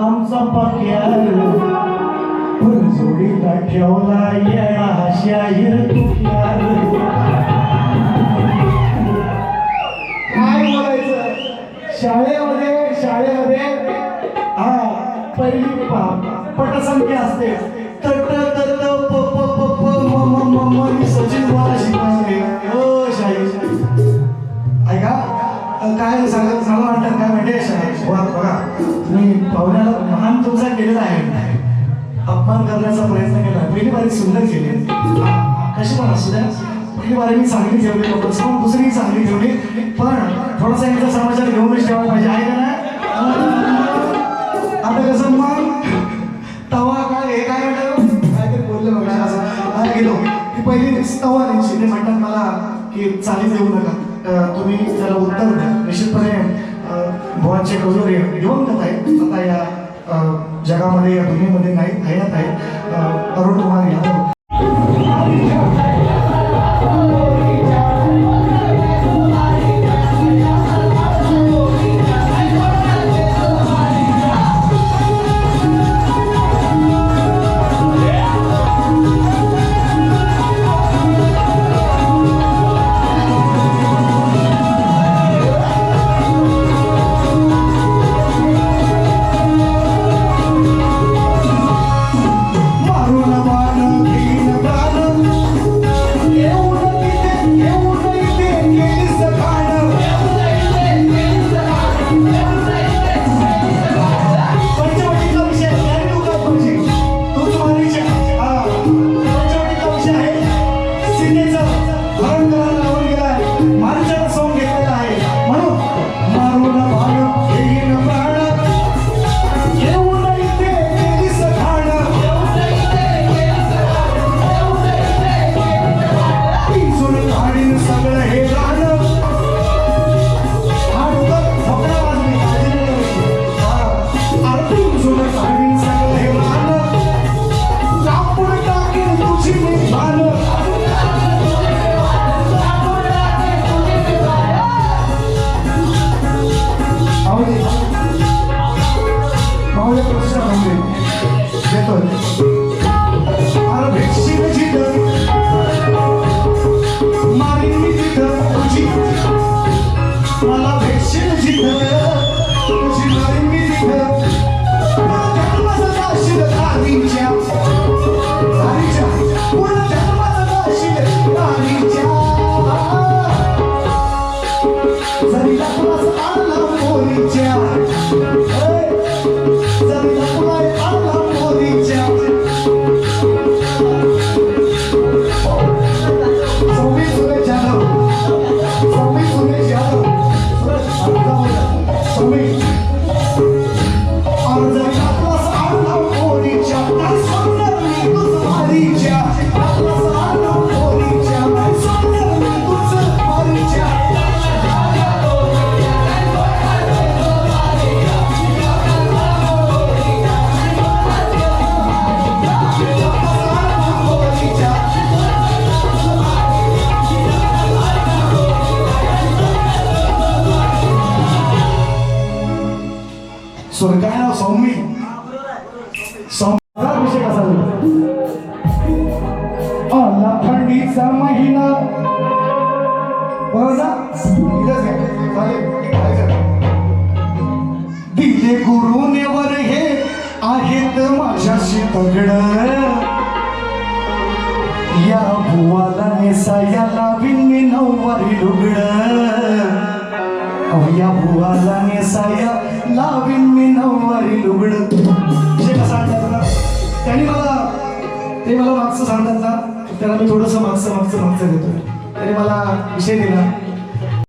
आमचा पक्यालो पण जोडीला ठेवला या शाहीर काय बोलायचं? शाळेमध्ये शाळेमध्ये हा पहिली पटसंख्या असते. तट तट प प प प म म म सचिन मला शिकवणार ओ ऐका काय सांगत सांगा काय माहिती आहे शाळेत बघा मी तुम्ही पाहुण्याला महान तुमचा केलेला आहे. अपमान करण्याचा प्रयत्न केला. पहिली बारी सुंदर केली. कशी पण असू द्या. पहिली बारी मी चांगली ठेवली लोकांसमोर दुसरी चांगली ठेवली पण थोडासा यांचा समाचार घेऊनच ठेवायला पाहिजे. आहे का नाही? आता कसं मग? तवा काय हे काय म्हणतात काहीतरी बोलले बघा. असं. गेलो. की पहिली तवा नाही म्हणतात मला की चाली देऊ नका. तुम्ही त्याला उत्तर द्या. निश्चितपणे अं, कजोरे कजोरे जात आहेत आता या जगामध्ये या दुनियेमध्ये नाही हयात आहेत अरुण कुमार यादव. स्वर्गाला सौम्य सौम्य विषय कसा आला थंडीचा महिना. बरोबर दिले गुरुने वर हे आहेत माझ्याशी तगड या भुवाला नेसायाला बिन्नी नऊवारी लुगड या भुवाला साया लावीन मी नऊवारी लुगड विषय कसा आणला बघा. त्यांनी मला ते मला मागचं सांगतात ना त्याला मी थोडंसं मागचं मागचं मागचं देतो त्याने मला विषय दिला